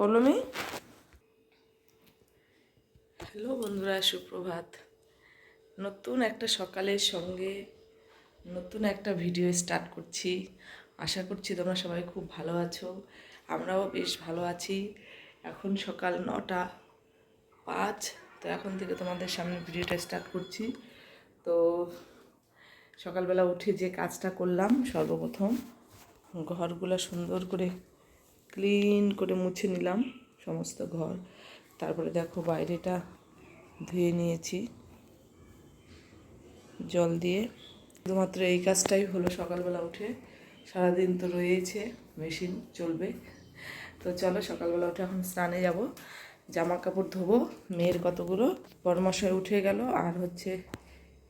Poulami. Hello বন্ধুরা, সুপ্রভাত। নতুন একটা সকালের সঙ্গে নতুন একটা ভিডিও স্টার্ট করছি। আশা করছি তোমরা সবাই খুব ভালো আছো, আমরাও বেশ ভালো আছি। এখন সকাল নটা পাঁচ, তো এখন থেকে তোমাদের সামনে ভিডিওটা স্টার্ট করছি। তো সকালবেলা উঠে যে কাজটা করলাম, সর্বপ্রথম ঘরগুলো সুন্দর করে ক্লিন করে মুছে নিলাম সমস্ত ঘর। তারপরে দেখো বাইরেটা ধুয়ে নিয়েছি জল দিয়ে। শুধুমাত্র এই কাজটাই হলো সকালবেলা উঠে। সারাদিন তো রয়েছে মেশিন চলবে। তো চলো সকালবেলা উঠে এখন স্নানে যাব জামা কাপড় ধোবো, মেয়ের কতগুলো বড়মশাই উঠে গেল। আর হচ্ছে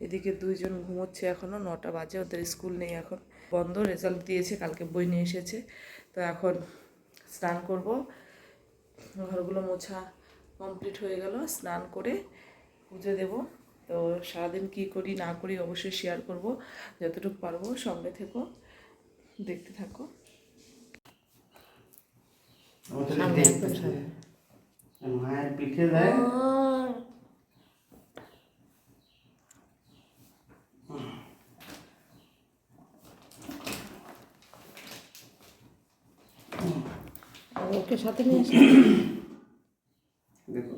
এদিকে দুইজন ঘুমোচ্ছে এখনও নটা বাজে, ওদের স্কুল নেই এখন। বন্ধ, রেজাল্ট দিয়েছে, কালকে বই নিয়ে এসেছে। তো এখন স্নান করব। ঘরগুলো মোছা কমপ্লিট হয়ে গেল স্নান করে পুজো দেব। তো সারাদিন কি করি না করি অবশ্যই শেয়ার করব। যতটুকু পারব সঙ্গে থেকো দেখতে থাকো। মায়ের পিঠে দেয়। সাথে নিয়ে আসি দেখো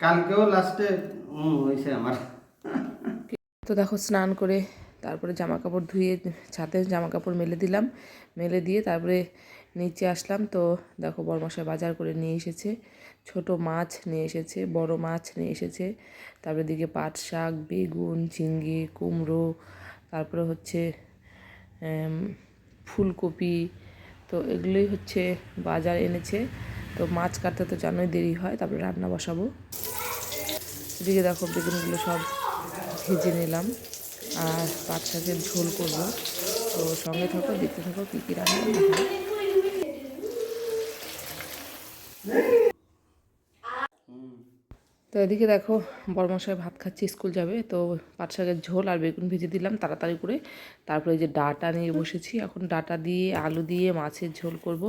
কালকেও লাস্টে হয়েছে আমার। তো দেখো স্নান করে তারপরে জামা কাপড় ধুয়ে ছাদে জামা কাপড় মেলে দিলাম। মেলে দিয়ে তারপরে নিচে আসলাম তো দেখো বড়মশাই বাজার করে নিয়ে এসেছে। ছোট মাছ নিয়ে এসেছে বড় মাছ নিয়ে এসেছে। তারপরে দিকে পাট শাক বেগুন ঝিঙ্গে কুমড়ো তারপরে হচ্ছে ফুলকপি তো এগুলোই হচ্ছে বাজার এনেছে। তো মাছ কাটতে তো জানোই দেরি হয়, তারপরে রান্না বসাবো। এদিকে দেখো বেগুনগুলো সব ভেজে নিলাম। আর পাট শাকের ঝোল করব। তো সঙ্গে থাকো, দেখতে থাকো কী কী রান্না দেখাই। তো এদিকে দেখো বড়মশাই ভাত খাচ্ছি, স্কুল যাবে। তো পাট শাকের ঝোল আর বেগুন ভেজে দিলাম তাড়াতাড়ি করে। তারপরে যে ডাটা নিয়ে বসেছি। এখন ডাটা দিয়ে, আলু দিয়ে, মাছের ঝোল করব।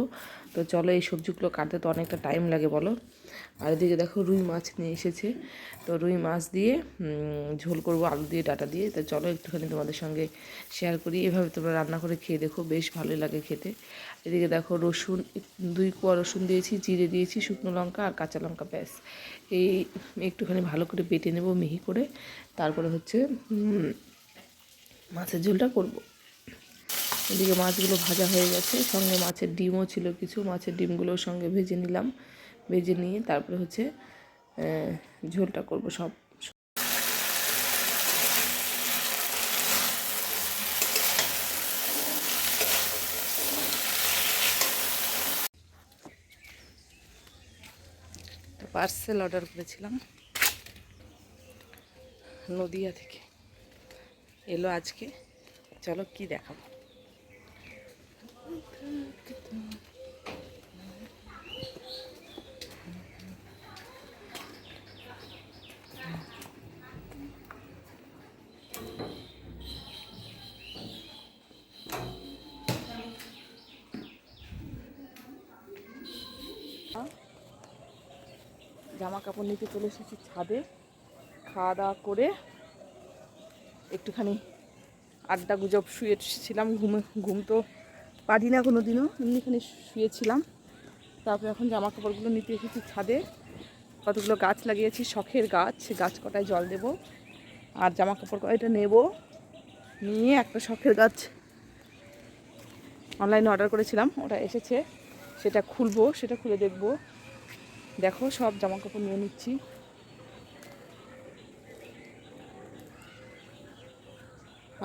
তো চলো এই সবজিগুলো কাটতে তো অনেকটা টাইম লাগে, বলো? আর এদিকে দেখো রুই মাছ নিয়ে এসেছে। তো রুই মাছ দিয়ে ঝোল করব, আলু দিয়ে, ডাটা দিয়ে। তো চলো একটুখানি তোমাদের সঙ্গে শেয়ার করি। এভাবে তোমরা রান্না করে খেয়ে দেখো, বেশ ভালোই লাগে খেতে। এদিকে দেখো রসুন, দুই কোয়া রসুন দিয়েছি, জিরে দিয়েছি, শুকনো লঙ্কা আর কাঁচা লঙ্কা, ব্যাস। এই একটুখানি ভালো করে বেটে নেব মিহি করে। তারপরে হচ্ছে মাছের ঝোলটা করব। এদিকে মাছগুলো ভাজা হয়ে গেছে। সঙ্গে মাছের ডিমও ছিল কিছু, মাছের ডিমগুলোর সঙ্গে ভেজে নিলাম। ভেজে নিয়ে তারপরে হচ্ছে ঝোলটা করব সব। পার্সেল অর্ডার করেছিলাম নদিয়া থেকে। এলো আজকে, চলো কি দেখাবো। জামা কাপড় নিতে চলে এসেছি ছাদে। খাওয়া দাওয়া করে একটুখানি আড্ডা গুজব শুয়েছিলাম ঘুমে, ঘুম তো পারি না কোনো দিনও এমনিখানি শুয়েছিলাম। তারপরে এখন জামা কাপড়গুলো নিতে এসেছি ছাদে। কতগুলো গাছ লাগিয়েছি, শখের গাছ গাছ কটায় জল দেব। আর জামা কাপড় কয়টা নেব? নিয়ে একটা শখের গাছ অনলাইনে অর্ডার করেছিলাম, ওটা এসেছে। সেটা খুলবো, সেটা খুলে দেখব। দেখো, সব জামা কাপড় নিয়ে নিচ্ছি।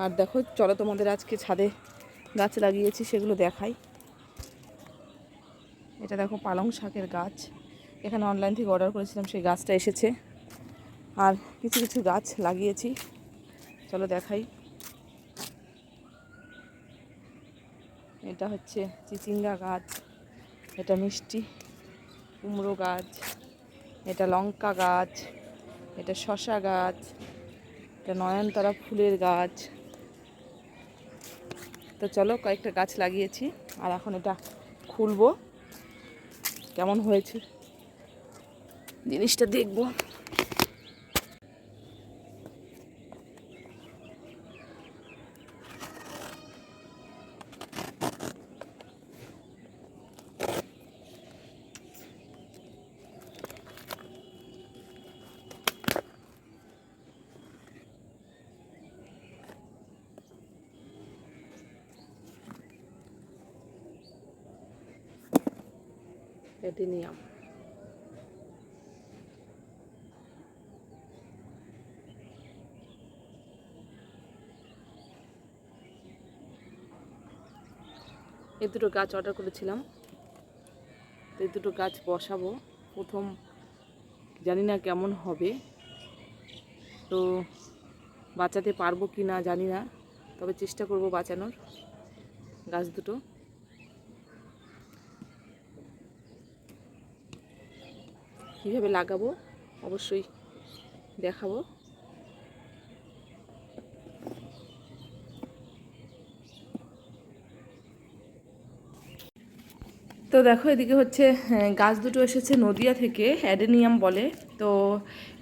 আর দেখো, চলো তোমাদের আজকে ছাদে গাছ লাগিয়েছি, সেগুলো দেখাই। এটা দেখো, পালং শাকের গাছ। এখানে অনলাইন থেকে অর্ডার করেছিলাম, সেই গাছটা এসেছে। আর কিছু কিছু গাছ লাগিয়েছি। চলো দেখাই। এটা হচ্ছে চিচিঙ্গা গাছ, এটা মিষ্টি। কুমড়ো গাছ, এটা লঙ্কা গাছ, এটা শশা গাছ, এটা নয়নতারা ফুলের গাছ। তো চলো কয়েকটা গাছ লাগিয়েছি, আর এখন এটা খুলবো। কেমন হয়েছে? জিনিসটা দেখব। অ্যাডেনিয়াম এই দুটো গাছ অর্ডার করেছিলাম। তো এই দুটো গাছ বসাবো। প্রথম জানি না কেমন হবে। তো বাঁচাতে পারব কি না জানি না। তবে চেষ্টা করব বাঁচানোর। গাছ দুটো। কীভাবে লাগাবো? অবশ্যই দেখাবো। তো দেখো এদিকে হচ্ছে হ্যাঁ, গাছ দুটো এসেছে নদিয়া থেকে অ্যাডেনিয়াম বলে। তো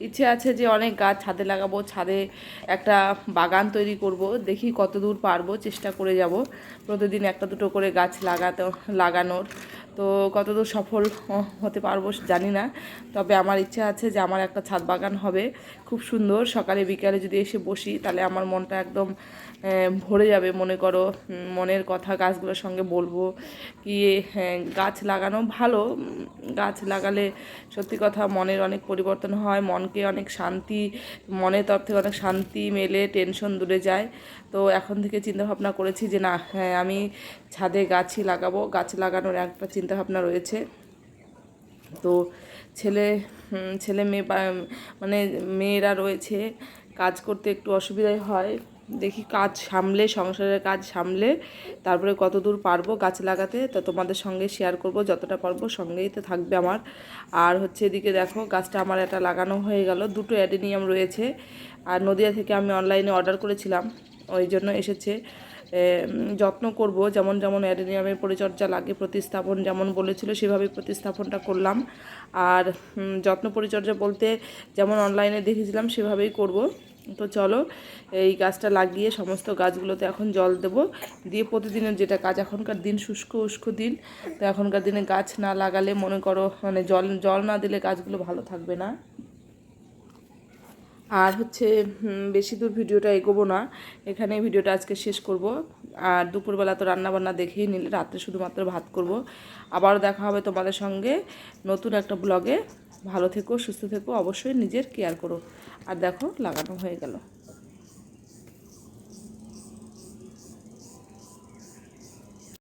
ইচ্ছে আছে যে অনেক গাছ ছাদে লাগাবো ছাদে একটা বাগান তৈরি করব দেখি কত দূর পারব চেষ্টা করে যাব। প্রতিদিন একটা দুটো করে গাছ লাগাতে লাগানোর। তো কতদূর সফল হতে পারব জানি না। তবে আমার ইচ্ছা আছে যে আমার একটা ছাদ বাগান হবে। খুব সুন্দর। সকালে, বিকালে যদি এসে বসি, তাহলে আমার মনটা একদম ভরে যাবে। মনে করো মনের কথা, গাছগুলোর সঙ্গে বলব কি গাছ লাগানো ভালো। গাছ লাগালে সত্যি কথা মনের অনেক পরিবর্তন হয়, মনকে অনেক শান্তি, মনের তরফ থেকে অনেক শান্তি মেলে টেনশন দূরে যায়। তো এখন থেকে চিন্তা ভাবনা করেছি যে না হ্যাঁ আমি ছাদে গাছই লাগাবো। গাছ লাগানোর একটা চিন্তা ভাবনা রয়েছে। তো ছেলে ছেলে মেয়ে মানে মেয়েরা রয়েছে, কাজ করতে একটু অসুবিধাই হয়। দেখি কাজ সামলে, সংসারের কাজ সামলে, তারপরে কত দূর পারব গাছ লাগাতে, তো তোমাদের সঙ্গে শেয়ার করব, যতটা পারব সঙ্গেই তো থাকবে আমার। আর হচ্ছে এদিকে দেখো, গাছটা আমার একটা লাগানো হয়ে গেল, দুটো অ্যাডেনিয়াম রয়েছে। আর নদিয়া থেকে আমি অনলাইনে অর্ডার করেছিলাম, ওই জন্য এসেছে। যত্ন করব, যেমন যেমন অ্যাডেনিয়ামের পরিচর্যা লাগে, প্রতিস্থাপন যেমন বলেছিল, সেভাবে প্রতিস্থাপনটা করলাম। আর যত্ন পরিচর্যা বলতে যেমন অনলাইনে দেখেছিলাম, সেভাবেই করব। তো চলো, এই গাছটা লাগিয়ে সমস্ত গাছগুলোতে এখন জল দেব। দিয়ে প্রতিদিনের যেটা কাজ, এখনকার দিন শুষ্ক, উষ্ক দিন। তো এখনকার দিনে গাছ না লাগালে মনে করো মানে জল জল না দিলে গাছগুলো ভালো থাকবে না। আর হচ্ছে বেশি দূর ভিডিওটা এগোবো না। এখানে ভিডিওটা আজকে শেষ করব। আর দুপুরবেলা তো রান্নাবান্না দেখেই নিলে, রাত্রে শুধুমাত্র ভাত করব। আবারও দেখা হবে তোমাদের সঙ্গে নতুন একটা ব্লগে। ভালো থেকো, সুস্থ থেকো, অবশ্যই নিজের কেয়ার করো। আর দেখো, লাগানো হয়ে গেল।